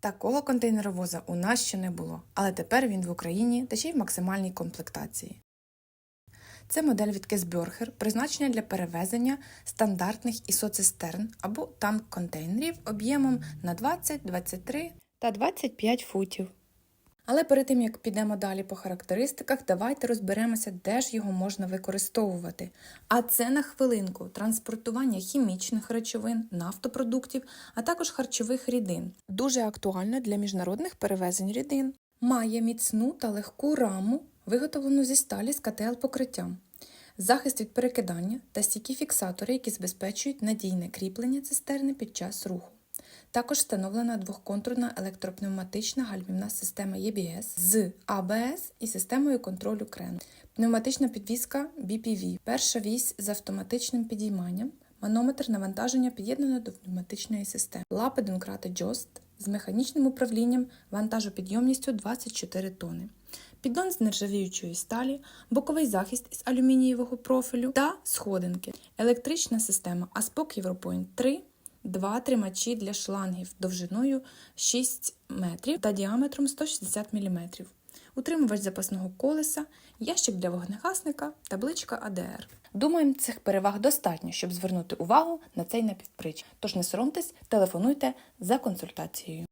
Такого контейнеровоза у нас ще не було, але тепер він в Україні та ще й в максимальній комплектації. Це модель від Кесбергер, призначена для перевезення стандартних ісоцистерн або танк-контейнерів об'ємом на 20, 23 та 25 футів. Але перед тим як підемо далі по характеристиках, давайте розберемося, де ж його можна використовувати. А це на хвилинку транспортування хімічних речовин, нафтопродуктів, а також харчових рідин. Дуже актуально для міжнародних перевезень рідин. Має міцну та легку раму, виготовлену зі сталі з КТЛ-покриттям, захист від перекидання та стійкі фіксатори, які забезпечують надійне кріплення цистерни під час руху. Також встановлена двохконтурна електропневматична гальмівна система EBS з ABS і системою контролю крену. Пневматична підвізка BPV, перша вісь з автоматичним підійманням, манометр навантаження під'єднано до пневматичної системи, лапи донкрати Jost з механічним управлінням вантажопідйомністю 24 тонни. Піддон з нержавіючої сталі, боковий захист із алюмінієвого профілю та сходинки, електрична система ASPOC Europoint 3, два тримачі для шлангів довжиною 6 метрів та діаметром 160 мм, утримувач запасного колеса, ящик для вогнегасника, табличка АДР. Думаємо, цих переваг достатньо, щоб звернути увагу на цей напівприч. Тож не соромтесь, телефонуйте за консультацією.